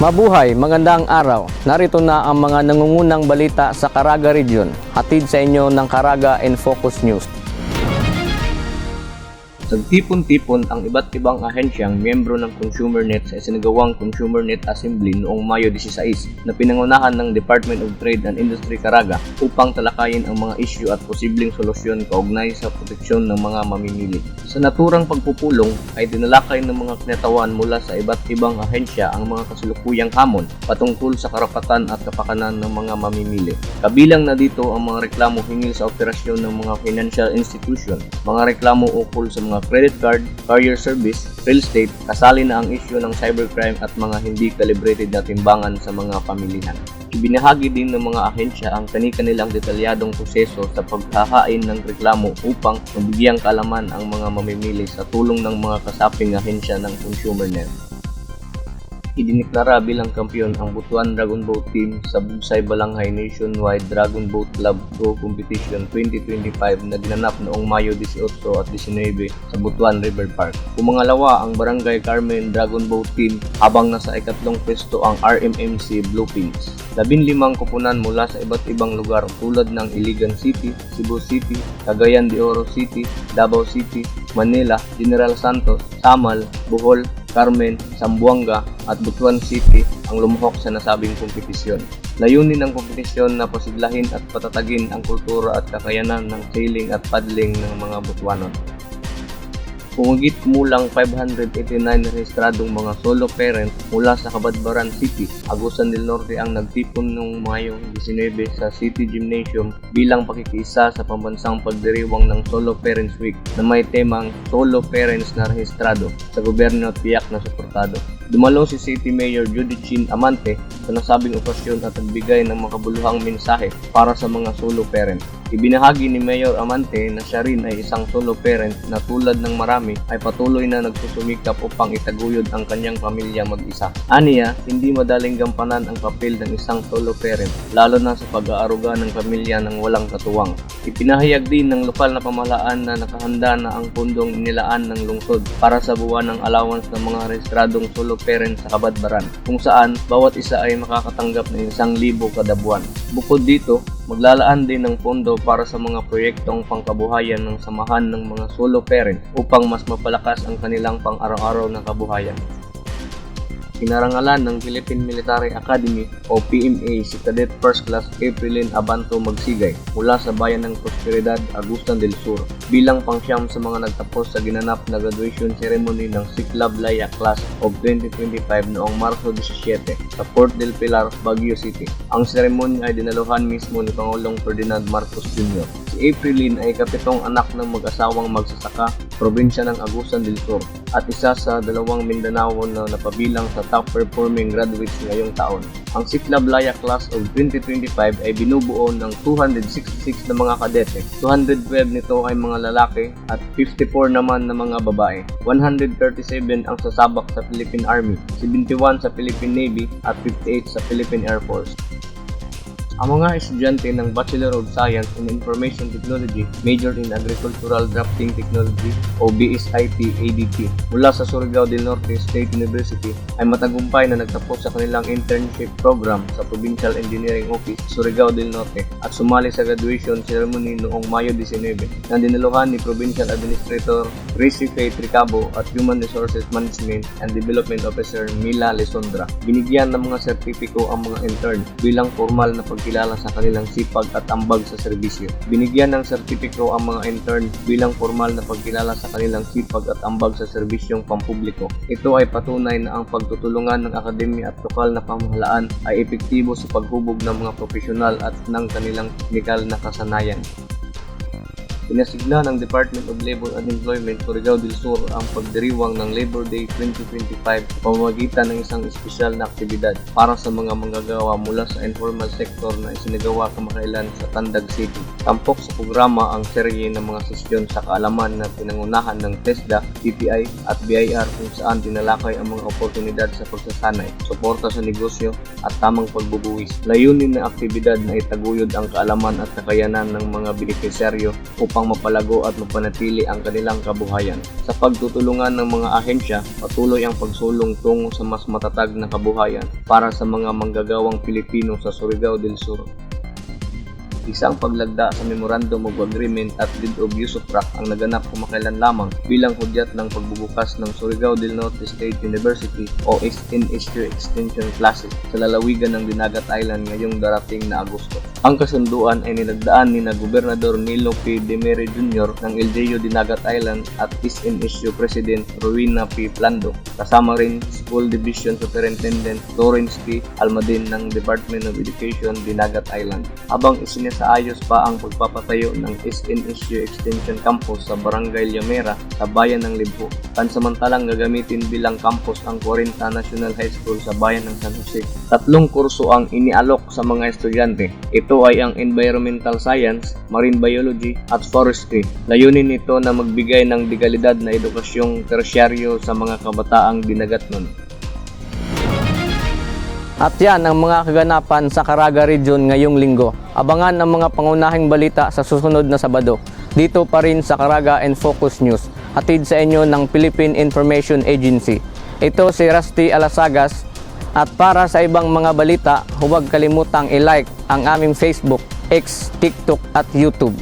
Mabuhay, magandang araw. Narito na ang mga nangungunang balita sa Caraga Region. Hatid sa inyo ng Caraga and Focus News. Nagtipon-tipon ang iba't ibang ahensyang miyembro ng ConsumerNet sa isinagawang ConsumerNet Assembly noong Mayo 16 na pinangunahan ng Department of Trade and Industry Caraga upang talakayin ang mga isyu at posibleng solusyon kaugnay sa proteksyon ng mga mamimili. Sa naturang pagpupulong ay dinalakay ng mga kinatawan mula sa iba't ibang ahensya ang mga kasalukuyang hamon patungkol sa karapatan at kapakanan ng mga mamimili. Kabilang na dito ang mga reklamo hinggil sa operasyon ng mga financial institution, mga reklamo ukol sa mga credit card, courier service, real estate, kasali na ang isyu ng cybercrime at mga hindi calibrated na timbangan sa mga pamilihan. Ibinahagi din ng mga ahensya ang kani-kanilang detalyadong proseso sa paghahain ng reklamo upang mabigyang kaalaman ang mga mamimili sa tulong ng mga kasaping ahensya ng ConsumerNet. Idiniklara bilang kampiyon ang Butuan Dragon Boat Team sa Bugsay Balanghay Nationwide Dragon Boat Club Pro Competition 2025 na dinanap noong Mayo 18 at 19 sa Butuan River Park. Pumangalawa ang Barangay Carmen Dragon Boat Team habang nasa ikatlong pwesto ang RMMC Bluepins. Labing limang kupunan mula sa iba't ibang lugar tulad ng Iligan City, Cebu City, Cagayan de Oro City, Davao City, Manila, General Santos, Samal, Bohol, Carmen, Zamboanga at Butuan City ang lumuhok sa nasabing kompetisyon. Layunin ng kompetisyon na pasiglahin at patatagin ang kultura at kakayanan ng sailing at paddling ng mga Butuanon. Pumugit kumulang 589 rehistradong mga solo parent mula sa Kabadbaran City, Agusan del Norte ang nagtipon noong Mayo 19 sa City Gymnasium bilang pakikiisa sa pambansang pagdiriwang ng Solo Parents Week na may temang Solo Parents na rehistrado sa gobyerno at tiyak na suportado. Dumalo si City Mayor Judy Chin Amante sa nasabing okasyon at nagbigay ng makabuluhang mensahe para sa mga solo parent. Ibinahagi ni Mayor Amante na siya rin ay isang solo parent na tulad ng marami ay patuloy na nagsusumikap upang itaguyod ang kanyang pamilya mag-isa. Aniya, hindi madaling gampanan ang papel ng isang solo parent, lalo na sa pag-aaruga ng pamilya ng walang katuwang. Ipinahayag din ng lokal na pamahalaan na nakahanda na ang pundong inilaan ng lungsod para sa buwan ng allowance ng mga rehistradong solo parent sa Kabadbaran, kung saan bawat isa ay makakatanggap ng isang libo kada buwan. Bukod dito, maglalaan din ng pondo para sa mga proyektong pangkabuhayan ng samahan ng mga solo parent upang mas mapalakas ang kanilang pang-araw-araw na kabuhayan. Pinarangalan ng Philippine Military Academy o PMA si Cadet First Class Aprilin Abanto Magsigay mula sa bayan ng Prosperidad, Agustan del Sur bilang pangsyam sa mga nagtapos sa ginanap na graduation ceremony ng Siklab Laya Class of 2025 noong Marso 17 sa Port del Pilar, Baguio City. Ang seremony ay dinaluhan mismo ni Pangulong Ferdinand Marcos Jr. Si Aprilin ay kapitong anak ng mag-asawang magsasaka, probinsya ng Agusan del Sur at isa sa dalawang Mindanao na napabilang sa top performing graduates ngayong taon. Ang Siklab Laya Class of 2025 ay binubuo ng 266 na mga kadete. 212 nito ay mga lalaki at 54 naman na mga babae. 137 ang sasabak sa Philippine Army, 71 sa Philippine Navy at 58 sa Philippine Air Force. Ang mga estudyante ng Bachelor of Science in Information Technology majored in Agricultural Drafting Technology o BSIT ADT mula sa Surigao del Norte State University ay matagumpay na nagtapos sa kanilang internship program sa Provincial Engineering Office Surigao del Norte at sumali sa graduation ceremony noong Mayo 19 na dinaluhan ni Provincial Administrator Gracie Faye Tricabo at Human Resources Management and Development Officer Mila Lesondra. Binigyan ng mga sertipiko ang mga intern bilang formal na pagkilala sa kanilang sipag at ambag sa serbisyo. Binigyan ng sertipiko ang mga intern bilang formal na pagkilala sa kanilang sipag at ambag sa serbisyong pampubliko. Ito ay patunay na ang pagtutulungan ng akademya at lokal na pamahalaan ay epektibo sa paghubog ng mga profesional at ng kanilang teknikal na kasanayan. Pinasigla ng Department of Labor and Employment Surigao del Sur ang pagdiriwang ng Labor Day 2025 sa pamamagitan ng isang espesyal na aktibidad para sa mga manggagawa mula sa informal sector na isinagawa kamakailan sa Tandag City. Tampok sa programa ang serye ng mga sesyon sa kaalaman na pinangunahan ng TESDA, TTI at BIR kung saan tinalakay ang mga oportunidad sa pagsasanay, suporta sa negosyo at tamang pagbubuwis. Layunin ng aktibidad na itaguyod ang kaalaman at kakayanan ng mga benepisyaryo upang upang mapalago at mapanatili ang kanilang kabuhayan. Sa pagtutulungan ng mga ahensya, patuloy ang pagsulong tungo sa mas matatag na kabuhayan para sa mga manggagawang Pilipino sa Surigao del Sur. Isang paglagda sa Memorandum of Agreement at Deed of Usufruct ang naganap kumakailan lamang bilang hudyat ng pagbubukas ng Surigao del Norte State University o SNSU Extension Classes sa lalawigan ng Dinagat Island ngayong darating na Agosto. Ang kasunduan ay nilagdaan ni na Gobernador Nilo P. Demere Jr. ng LGU Dinagat Island at SNSU President Rowena P. Plando kasama rin School Division Superintendent Lawrence P. Almadin ng Department of Education Dinagat Island habang isinasaayos pa ang pagpapatayo ng SNSU Extension Campus sa Barangay Llamera sa bayan ng Libho. Pansamantalang gagamitin bilang campus ang 40 National High School sa bayan ng San Jose. Tatlong kurso ang inialok sa mga estudyante. Ito ay ang Environmental Science, Marine Biology at Forestry. Layunin nito na magbigay ng dekalidad na edukasyong tersyaryo sa mga kabataang dinagatnon. At yan ang mga kaganapan sa Caraga Region ngayong linggo. Abangan ang mga pangunahing balita sa susunod na Sabado. Dito pa rin sa Caraga and Focus News. Hatid sa inyo ng Philippine Information Agency. Ito si Rusty Alasagas. At para sa ibang mga balita, huwag kalimutang i-like ang aming Facebook, X, TikTok at YouTube.